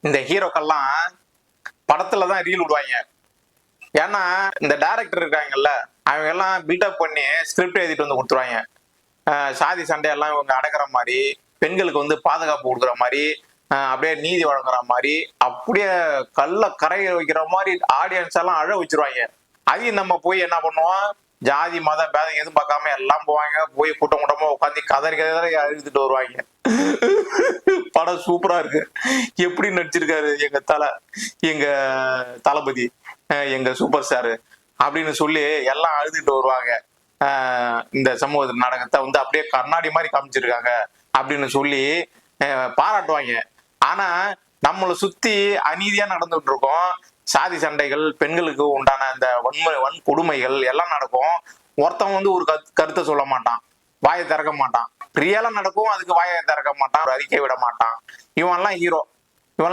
இந்த ஹீரோக்கெல்லாம் படத்துல தான் ரீல் விடுவாங்க. ஏன்னா இந்த டைரக்டர் இருக்காங்கல்ல அவங்க எல்லாம் பில்டப் பண்ணி ஸ்கிரிப்ட் எழுதிட்டு வந்து கொடுத்துருவாங்க. அஹ் சாதி சண்டையெல்லாம் இவங்க அடக்குற மாதிரி பெண்களுக்கு வந்து பாதுகாப்பு கொடுக்குற மாதிரி அப்படியே நீதி வழங்குற மாதிரி அப்படியே கல்ல கரைய வைக்கிற மாதிரி ஆடியன்ஸ் எல்லாம் அழ வச்சிருவாங்க. அதையும் நம்ம போய் என்ன பண்ணுவோம்? ஜாதி மதம் பேதம் எதுவும் பார்க்காம எல்லாம் போவாங்க போய் கூட்டம் கூட்டமா உட்காந்து கதறி கதறி அழுதுட்டு வருவாங்க. படம் சூப்பரா இருக்கு. எப்படி நடிச்சிருக்காரு எங்க தலை எங்க தளபதி அஹ் எங்க சூப்பர் ஸ்டாரு அப்படின்னு சொல்லி எல்லாம் அழுதுட்டு வருவாங்க. இந்த சமூக நாடகத்தை வந்து அப்படியே கண்ணாடி மாதிரி காமிச்சிருக்காங்க அப்படின்னு சொல்லி பாராட்டுவாங்க. ஆனா நம்மளை சுத்தி அநீதியா நடந்துட்டு இருக்கோம். சாதி சண்டைகள் பெண்களுக்கு உண்டான அந்த வன்முறை வன் கொடுமைகள் எல்லாம் நடக்கும். ஒருத்தன் வந்து ஒரு கருத்தை சொல்ல மாட்டான். வாயை திறக்க மாட்டான். ரியலா நடக்கும் அதுக்கு வாயை திறக்க மாட்டான். அறிக்கை விட மாட்டான். இவன் எல்லாம் ஹீரோ